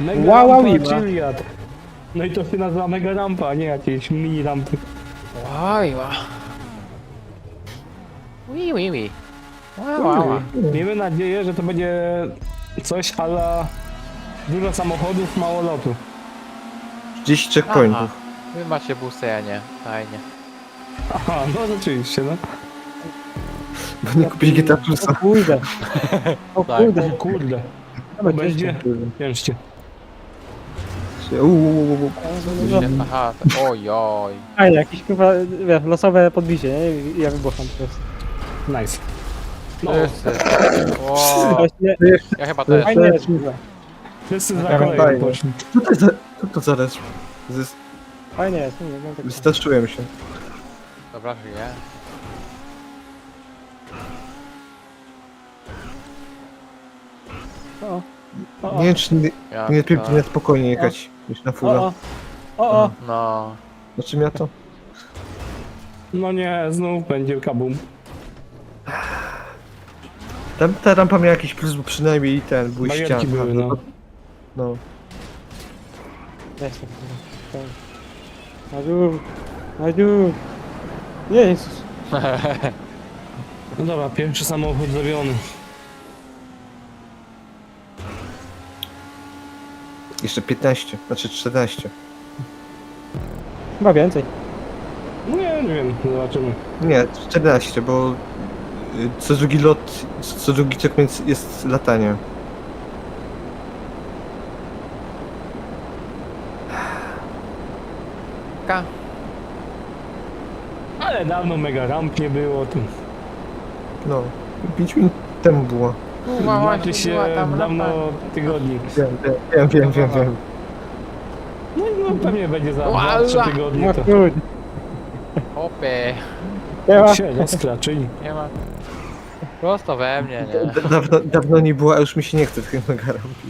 Mega Wow, wow, rampa, wow. Chiliad. No i to się nazywa mega rampa, a nie jakieś mini rampy. Oj, ła. Ui, ui, ui. Ła, ła, ła. Miejmy nadzieję, że to będzie coś ala dużo samochodów, mało lotu. 30 Aha. checkpointów. Wy macie busy, ja nie. Fajnie. Aha, no rzeczywiście, no. Bo nie kupić GTA O kurde. O Tak. kurde. O kurde, Dobra, będzie ciężko. ciężkie. Uuu, No, Się- Aha, to- oj, oj. Fajnie, jakieś kurwa, wiesz, losowe podbicie, nie? I Ja wybucham po prostu. Nice. No, Wszyscy. O, Właśnie, ja chyba też. fajnie jest, wszyscy za kolejną fajnie. poszli. Co to za... Co to zaraz? Zes- Fajnie jest, nie wiem, tak Wystraszyłem się. Dobra, żyję. O, O, Nie wiem, czy nie, Ja, nie lepiej tak. na spokojnie jechać niż na o, o, o, o. No. Na czym ja to? no nie, znów będzie kabum. Tam ta rampa miała jakiś plus, bo przynajmniej ten, były Barierki ściany. były, no. No. Jestem, kurwa. Maju, Maju. Jezus. No dobra, pierwszy samochód zrobiony. Jeszcze 15, znaczy 14. Chyba więcej. No nie, nie wiem, zobaczymy. Nie, 14, bo y, co drugi lot, co drugi checkpoint jest latanie. Ka. Ale dawno mega ramp nie było tu. No, 5 minut temu było. Kurwa, właśnie się była tam dawno rampa. tygodni. Wiem, wiem, wiem, wiem, wiem. No, no pewnie będzie za 2-3 ła. tygodnie No to kurde. Hopie. Siema. się rozkraczyli. Nie ma. Prosto we mnie, nie? D- Dawno, dawno nie było, a już mi się nie chce w tym rampi.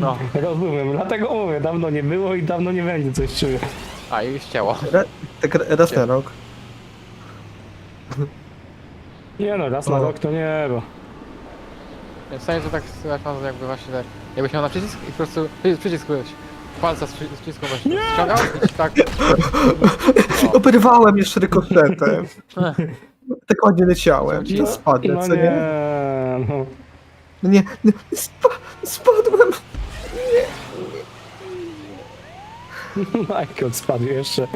No. Rozumiem, dlatego mówię, dawno nie było i dawno nie będzie, coś czuję. A już ciało. Ra, tak ra- raz na rok. Nie no, raz na O. rok to nie, bo... Więc sami to tak pan jakby właśnie tak, jakbyś miał na przycisk i po prostu przy- przycisk byłeś. Palca z, przy- z przycisku byś ściągał i ci tak. Oberwałem jeszcze rykoszetem. Tak ładnie leciałem. Co To spadłem, No co nie, nie? no. No nie, no, spa, spadłem. Michael spadł jeszcze.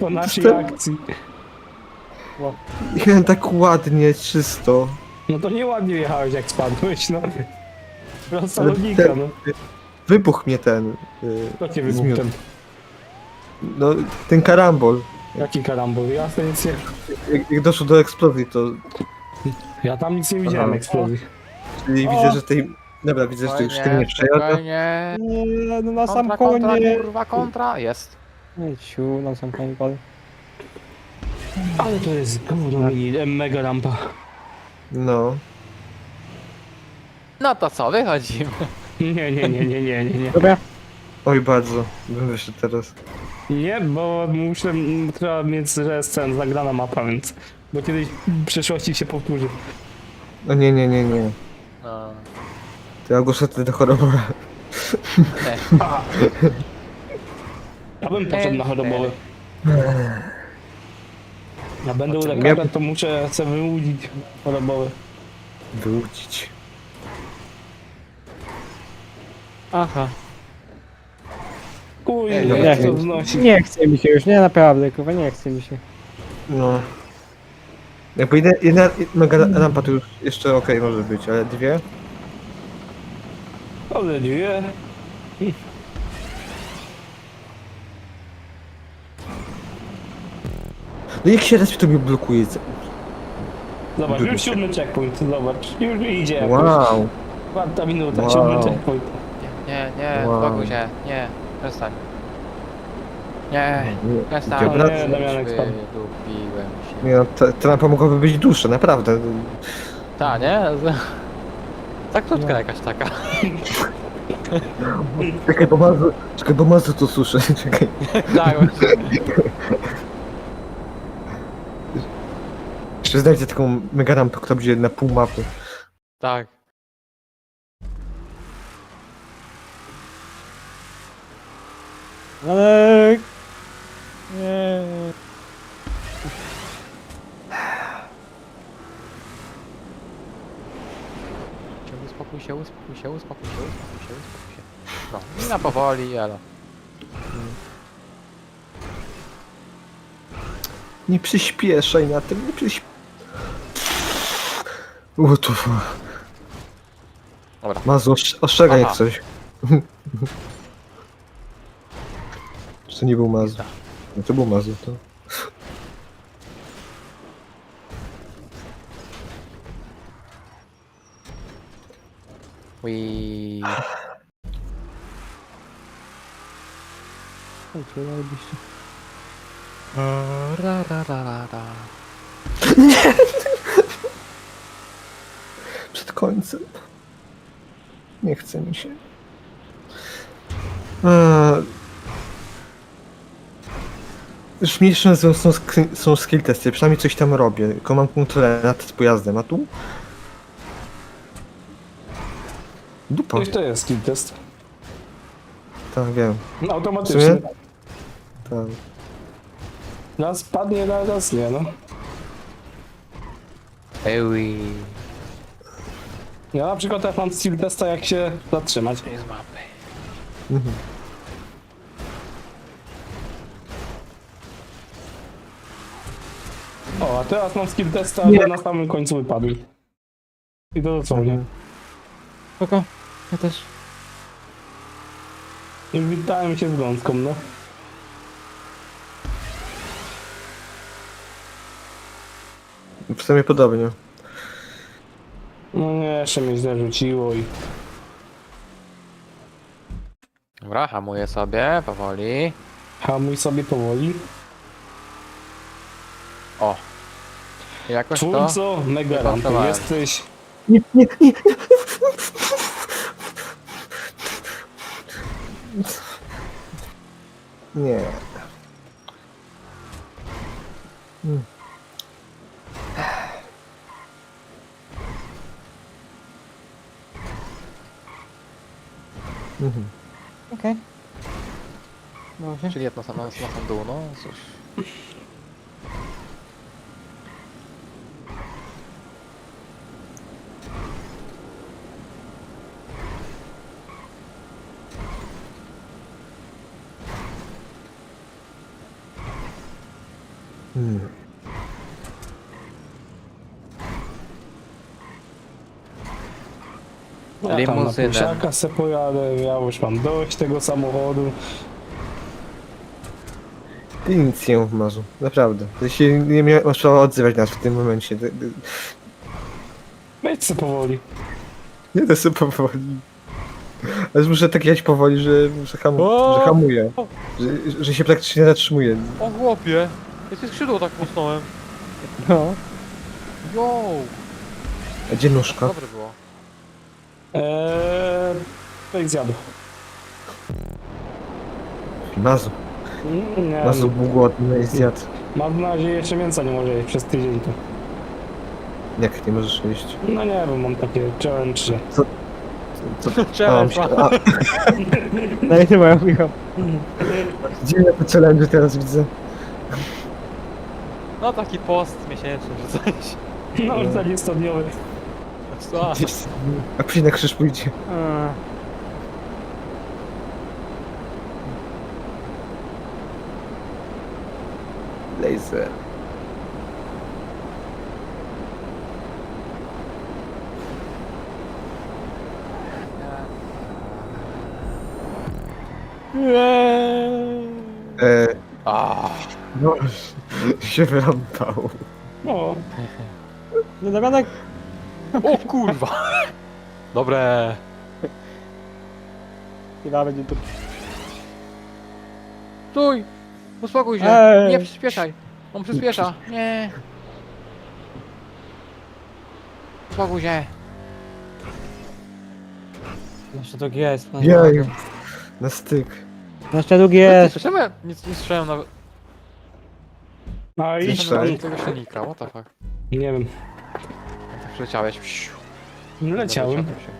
Po naszej Jestem- akcji. Jechałem tak ładnie, czysto. No to nieładnie jechałeś jak spadłeś, no. Prosta Ale logika, ten- no. Wybuch mnie ten. y, To cię zmiótł. ten. No, ten karambol. Jaki karambol? Ja to nic nie... Jak, jak doszło do eksplozji, to. Ja tam nic nie widziałem Aha. eksplozji. Czyli O! widzę, że tej. Dobra, widzę, że tej już tym nie przejadę. spokojnie. Nie, no na sam Kontra, kontra, koniec. kurwa, kontra. Jest. Nie, ciu, na sam koniec. ale- Ale to jest gówno mini, mega rampa. No. No to co, wychodzimy. Nie, nie, nie, nie, nie, nie, nie. Dobra, Oj, bardzo. Bym wyszedł teraz. Nie, bo muszę, m, trzeba mieć, że jest ten zagrana mapa, więc... Bo kiedyś w przyszłości się powtórzy. No nie, nie, nie, nie. No. To ja ogłoszę wtedy chorobę. Nie. Ja bym poszedł na chorobowe. Ja będę u Znaczy, lekarza, to muszę sobie wyłudzić chorobowe. Wyłudzić. aha. Kuj, Ej, no nie, jak nie. to wznosi. Nie chce mi się już, nie naprawdę, kurwa, nie chce mi się. No. Jakby jedna, jedna mega rampa to już jeszcze okej może być, ale dwie? Ale nie. No jak się raz to mi blokuje. Zobacz, już się. siódmy checkpoint, zobacz. Już idzie. Wow. Czwarta minuta, Wow. siódmy checkpoint. Nie, nie, Wow. spokój się. Nie, przestań. Nie, przestań. Dobra. Nie, Damianek spadł. Wydupiłem się. Nie no, ta, ta rampa mogłaby być dłuższa, naprawdę. Ta, nie? Tak krótka No. jakaś taka. Czekaj, bo mazu, czekaj, bo mazu to słyszę, czekaj. Tak, jeszcze znajdzie taką mega rampę, która będzie na pół mapy. Tak. Ale... Nie. Się uspokój się, uspokój się, uspokój się, uspokój się, uspokój się. No, mina powoli, ale... Nie przyspieszaj na tym, nie przyspieszaj. O to... Dobra. Mazu, ostrz- ostrzegaj jak coś. Czy to nie był Mazu? No to był Mazu, to... Ui. Ra, ra, ra, ra, ra. Przed końcem. Nie chce mi się. Eee... Już mniejsze są, są, są skill testy, przynajmniej coś tam robię. Tylko mam kontrolę nad pojazdem, a tu? Dupa. Coś to jest skill test. Tak, wiem. No, automatycznie. Tak. Raz padnie, raz nie, no. Ui. Ja na przykład jak mam skill testa, jak się zatrzymać. Z mapy. Mhm. O, a teraz mam skill testa, Nie. ale na samym końcu wypadł. I to dosłownie. Spoko. Ja też. I witałem się z gąską, no. W sumie podobnie. No nie, jeszcze mnie źle rzuciło i... Dobra, hamuję sobie, powoli. Hamuj sobie powoli. O. Jakoś to... Twórco mega rampy, jesteś... Nie, nie, nie. Nie. Mm. Mhm. Okej. No się. Czyli jedno sam, na sam dół, no cóż. Mm. Ja tam na Limuzynem. pusiaka se pojadę, ja już mam dość tego samochodu. Ty nic nie mów, Marzu. Naprawdę. Ty się nie mia- masz prawa odzywać nas w tym momencie. Ty- ty- se powoli. Nie to sobie powoli. Ale muszę tak jechać powoli, że, że, hamu, O! że hamuję. Że, że się praktycznie zatrzymuję. O chłopie! Ja się skrzydło tak musnąłem. No. Yo! A gdzie nóżka? Dobre było. Eee... Tak zjadł. Mazu. Nie, Mazu był głodny i zjadł. mam nadzieję, jeszcze mięsa nie może jeść przez tydzień to. Jak nie możesz jeść? No nie, bo mam takie challenge, że... Co? Challenge, A, myślę- a, Daj ty moją Michał. Ja te challenge teraz widzę? No taki post miesięczny, że coś. No, już taki stopniowy. Co? A później na krzyż pójdzie. A, Laser. E, A, no, się wyrąbał. O, Nie Damianek? O kurwa! Dobre. Chyba będzie tu. Stój! Uspokój się! Ej. Nie przyspieszaj! On przyspiesza! Nie! Uspokój się! Jeszcze drugi jest. no. Jej. Na styk. Jeszcze drugi jest. Czemu ja nic nie słyszałem nawet? a idź Słyszałem. tam. tego silnika, what the fuck? Nie wiem. Przyleciałeś. Psiu. Leciałem. Doleciałem się.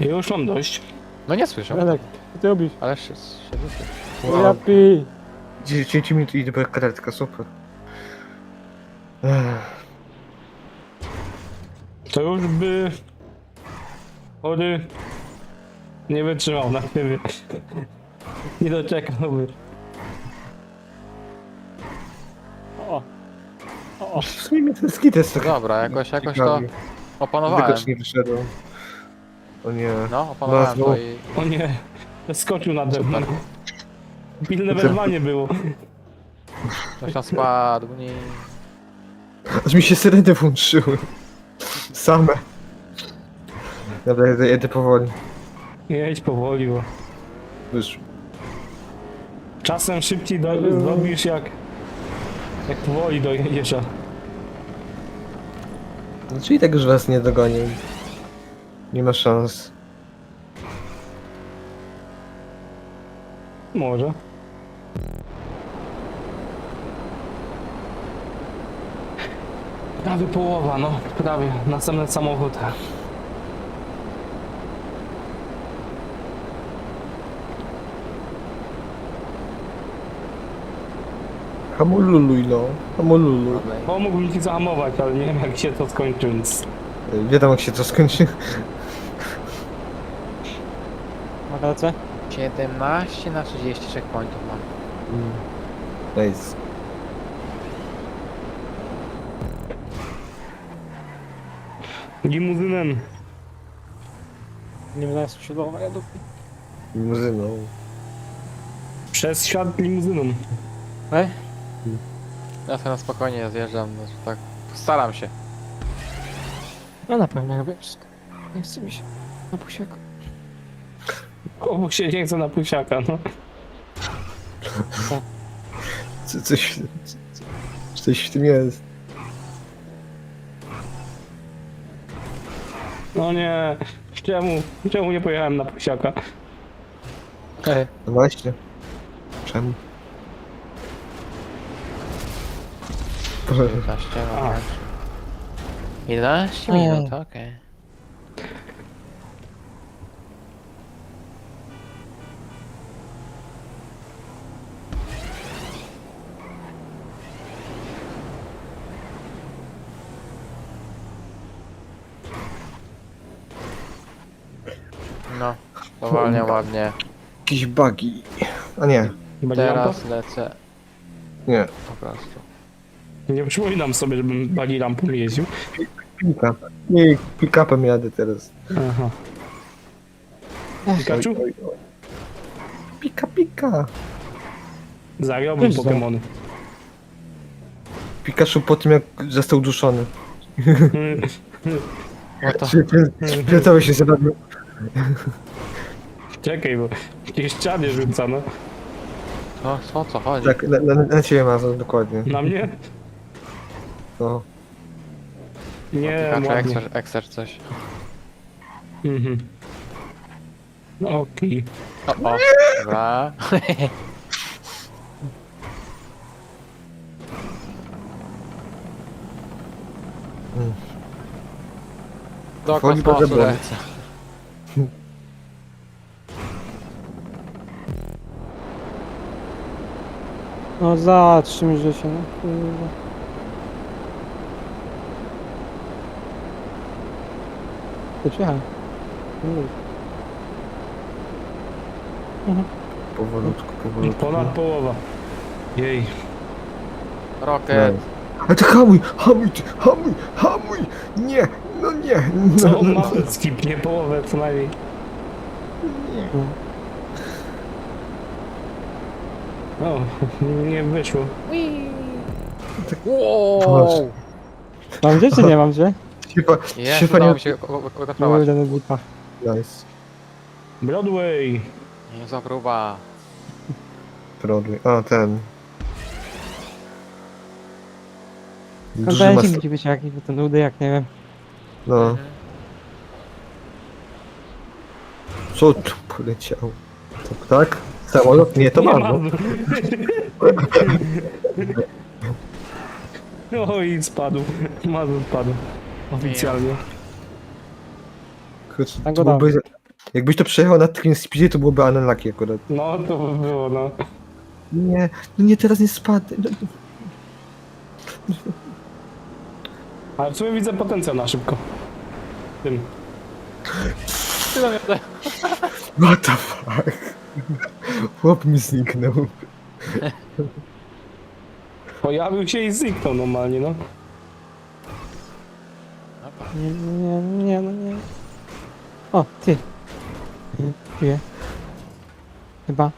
Ja już mam dość. No nie słyszą, Elek, co ty robisz? ale się, się słyszy. Ja pi. 10 minut i idę karetka, super. Ech. To już by... Chory... Nie wytrzymał na ciebie. Nie doczekałby. O. O. W sumie mnie ten skit jest tak Dobra, jakoś, jakoś to ciekawy. opanowałem. Widocznie wyszedłem. O nie. No, opanowałem to i... O nie, skoczył nade mną. Pilne wezwanie było. Ktoś tam spadł, nie... Aż mi się syreny włączyły. Same. Dobra, jedę, jedę powoli. Jedź powoli, bo Już. czasem szybciej do, zrobisz jak... Jak powoli dojedziesz, a... Znaczy i tak już was nie dogonię. Nie ma szans. Może. Prawie połowa, no. Prawie. Następny samochód. Hamululuj no. Hamululuj. Pomógłbym ci zahamować, ale nie wiem jak się to skończy, więc... Wiadomo jak się to skończy. Makalce? 17 na 30 checkpointów mam. Nice. Limuzynem. Nie wiem, skrzydłowa, ja dupy. Limuzyną. Przez świat limuzyną. Ej? Ja sobie na spokojnie zjeżdżam, znaczy tak... Staram się. No na pewno robię wszystko. Nie chce mi się. Na pusiaku. Komu się nie chce na pusiaka, no. Co, coś, co- coś w tym jest. No nie. Czemu? Czemu nie pojechałem na pusiaka? Ej. No właśnie. Czemu? 11 A. mam 11 Nie. minut, okej. No, powalnie, ładnie. Jakieś bugi. A nie, lampa? Teraz lecę nie. po prostu. Nie przypominam sobie, żebym bagi lampą jeździł. Pika. Nie, pick-upem jadę teraz. Aha. Pikachu? Oj, oj, oj. Pika, pika. Zagrałbym Wiesz co? Pokemony. Pikachu po tym jak został duszony. No to, Fioletowy się zabawił. Czekaj, bo jakieś ściany rzuca, no. co, o co chodzi? Tak, na, na, na ciebie Mazur, dokładnie. Na mnie? No. Nie, Pikachu, ładnie. Exer, Exer coś. Mhm. No, Okej. O, o, dobra. Do Woli kosmosu problem. lecę. No zatrzym życie, no kurwa. Ty przyjechałem. Powolutku, powolutku. Ponad połowa. Jej. Rocket. A ty hamuj, hamuj, ty, hamuj, hamuj! Nie, no nie, no, Co on no, ma? Skipnie połowę co najmniej. O, nie wyszło. Wow! Mam gdzie czy nie mam gdzie? Chyba, Jest, udało nie... mi się ko- ko- kontrolować. Kurde, no buta. Nice. Broadway. Nie za próba. Broadway, a ten. Duży Dajcie mas... mi ci być jakiś, bo to nudy jak nie wiem. No, Mhm. co tu poleciało? To, tak? Samolot? Nie, to Nie mam. ma. O i spadł. Mazur spadł. Oficjalnie. Kurczę, Tak to go byłby, Jakbyś to przejechał na Twin Speedzie, to byłoby unlucky akurat. No, to by było, no. Nie, no nie, teraz nie spadł. No, Ale w sumie widzę potencjał na szybko. W Tym. What the fuck? Chłop mi zniknął. Pojawił się i zniknął normalnie, no. Nie, nie, nie, no nie. O, ty. Czuję. Chyba.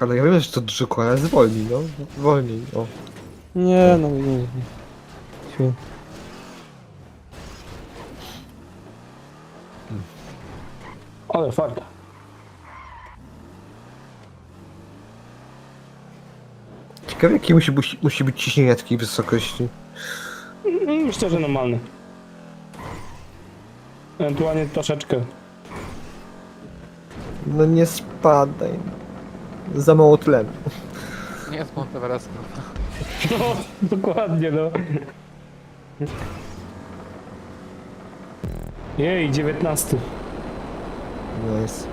Ale ja wiem, że to koła, ale zwolnij, no. Wolniej, o. Nie, no nie, nie. nie. Czuję. Ale fakt. Ciekawe, jakie musi, musi, musi być ciśnienie na takiej wysokości. Mm, Myślę, że normalny. Ewentualnie troszeczkę. No nie spadaj. Za mało tlenu. Nie jest Monteverest. No, dokładnie, no. Jej, 19. Nice.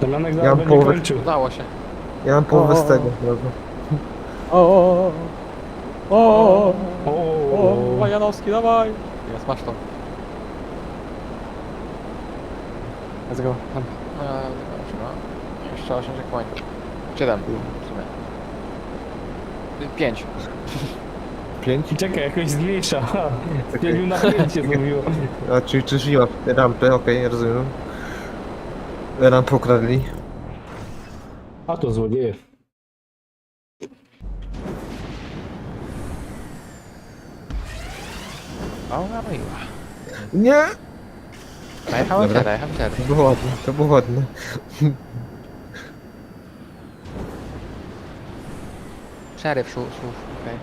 Damianek Ja zaraz mam będzie połowę- kończył. Udało się. Ja mam połowę O, z tego, prawda? O, o, o, o, o, o, O, Janowski, dawaj. Jest, masz to. Let's go. Tam. Eee, dobra. Jeszcze 8 checkpointów. 7 w sumie. 5. Pięć? Czekaj, jakoś zmniejsza. Pięciu na pięć się zrobiło. A, czyli, ma rampy, okej, rozumiem. Rampę ukradli. A to złodzieje. O, miła. Nie! Najechałem Dobra. cię, najechałem cię. To było ładne, to było ładne. Szeryf szów, szów, okej.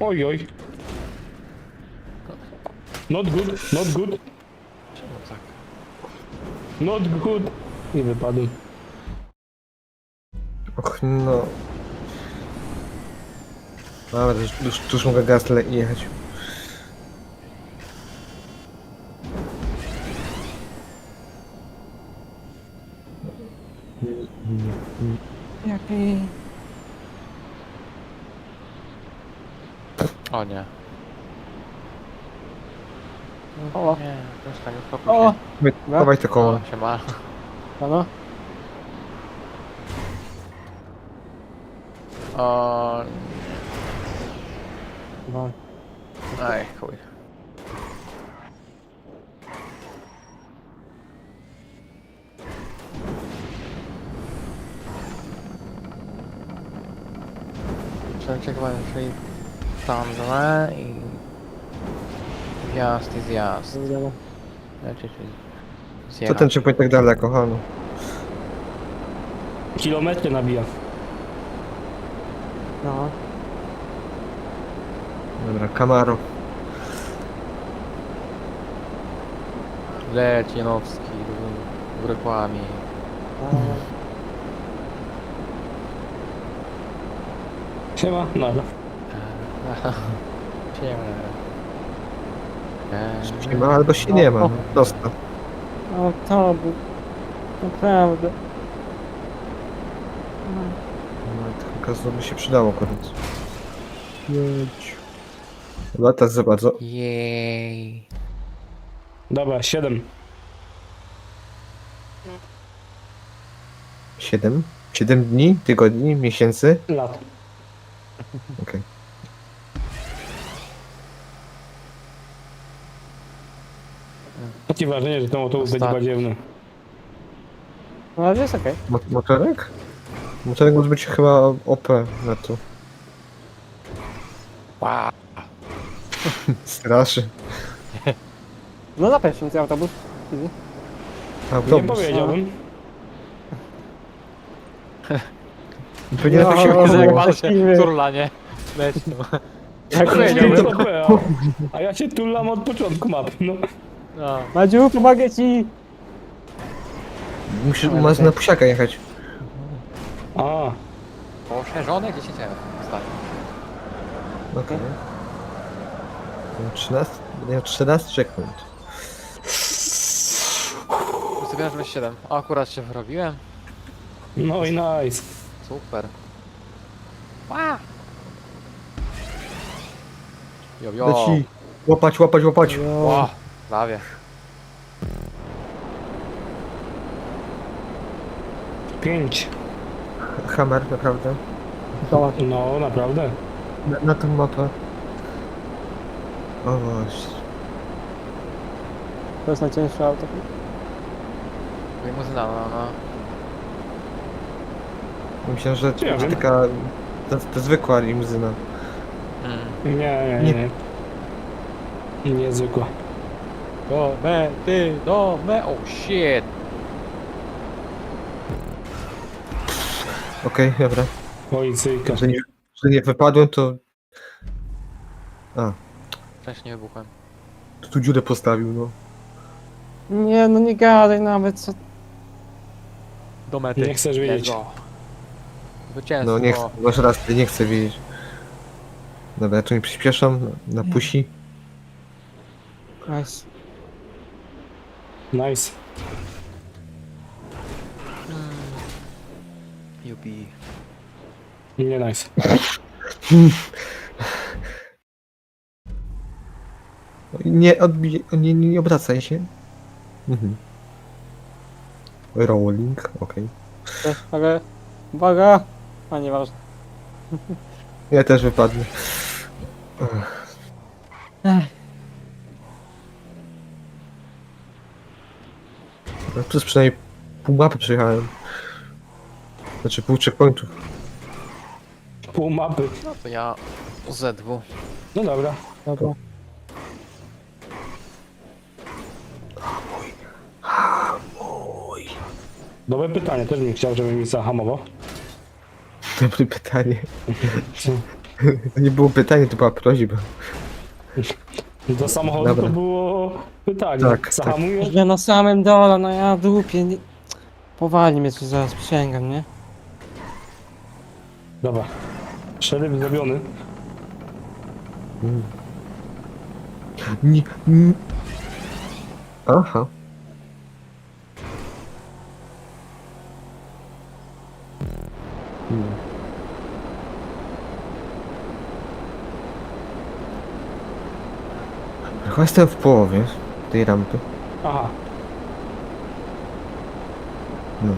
Oj, oj. Not good, not good, Czemu tak? not good. I wypadł. Och no. Dobra, już, już, już mogę gaz le- jechać. Jaki? O nie. O, Nie, to jest tak, uspokój o, się. Chowaj- Chowaj te koło. O, się ma. O, No. aj, chuj. Czekamy, czyli tam dwa i wjazd i zjazd. Znaczy, czyli Co zjechać. ten checkpoint tak daleko, ha no. Kilometry nabija. No. Dobra, Camaro. Leć Janowski w- w reklamie. no. Siema, nada. Siema. Nie ma, albo się nie ma. O. Dosta. No to był... Naprawdę. No, tylko by się przydało akurat. Jedź. Teraz za bardzo. Jej. Dobra, 7. Siedem? Siedem dni, tygodni, miesięcy? lat. Okej. Takie wrażenie, że ten autobus będzie Ostatni. badziewny. No ale jest okej. Mo- Motorek? Motorek może być chyba OP na to. Wow. Straszy. No na pewno ten autobus. Nie Autobus. powiedziałbym. Pewnie na to się No, Jezu, jak no, pan się właściwie. turla, nie? Leć no. Jak powiedziałbym. To a- ja się tulam od początku mapy, no. No. Madziu, pomogę ci! Musisz, masz na pusiaka jechać. Poszerzone 10 euro. Ostatnio. Okej. Okay. 13, będę miał 14 sekund. Ustawiałem, że 7. A akurat się wyrobiłem. No i nice. Super. Wow. Jo, jo. Leci. Łapać, łapać, łapać. Wow. Prawie. Pięć. Hammer, naprawdę. Zobacz. No, naprawdę. Na, na ten motor. O właśnie. To jest najcięższe auto. Limuzyna, no, no. Myślałem, że to Ja wiem. taka... To, to zwykła limuzyna. Mm. Nie, nie, nie. nie. Niezwykła. Do me, ty, do me, oh shit. Okej, dobra. Oj, cyjka. Że nie, że nie wypadłem, to... A, Wcześniej wybuchłem. to tu dziurę postawił, no. Nie, no nie gadaj nawet, co... Do mety. Nie chcesz wiedzieć. Let's go. Zwycięstwo. No nie chcę, masz rację, nie chcę wiedzieć. Dobra, ja tu mi przyspieszam na, na pusi. Nice. Nice. Jupi. Nie nice. Nie odbij, nie, nie, nie obracaj się. Mhm. Rolling, okej. Ale... Uwaga! A nieważne. Ja też wypadnę. No, tu przynajmniej pół mapy przejechałem. Znaczy pół checkpointów. Pół mapy. No to ja ZW. No dobra. Dobra. Dobre pytanie, też bym chciał, żeby mi zahamował. Dobre pytanie. To nie było pytanie, to była prośba. Do samochodu Dobra. to było pytanie. Tak, tak. Zahamujesz? Ja na samym dole, no ja dupię, nie... Powali mnie tu zaraz, przysięgam, nie? Dobra. Szeryf zrobiony. Nie, nie. Aha. Hmm. Chyba jestem w połowie tej rampy. Aha. No.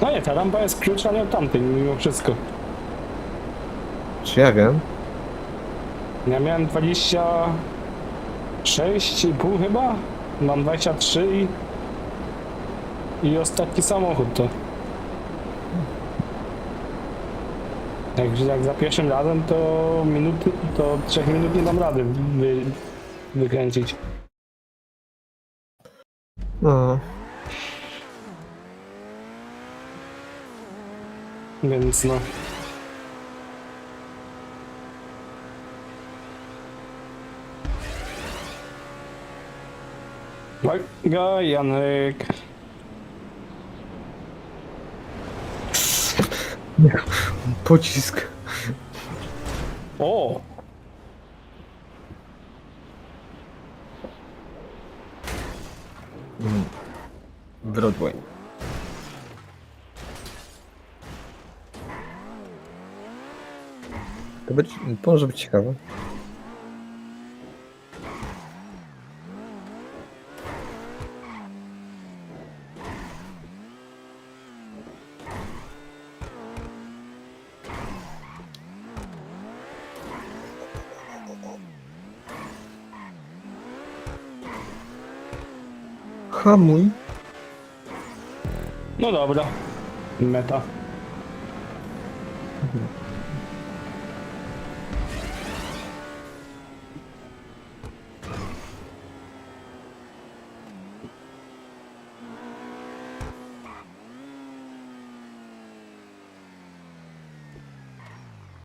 No nie, ta rampa jest krótsza nie od tamtej, mimo wszystko. Czy ja wiem? Ja miałem 26,5 chyba? Mam 23 i... I ostatni samochód to. Jak, jak za pierwszym razem to minuty, to 3 minut nie dam rady wy, wykręcić. No. Więc no. Uwaga, Janek. Pocisk. O! Broadway. To, być, to może być ciekawe. Hamuj. No dobra. Meta. Mhm.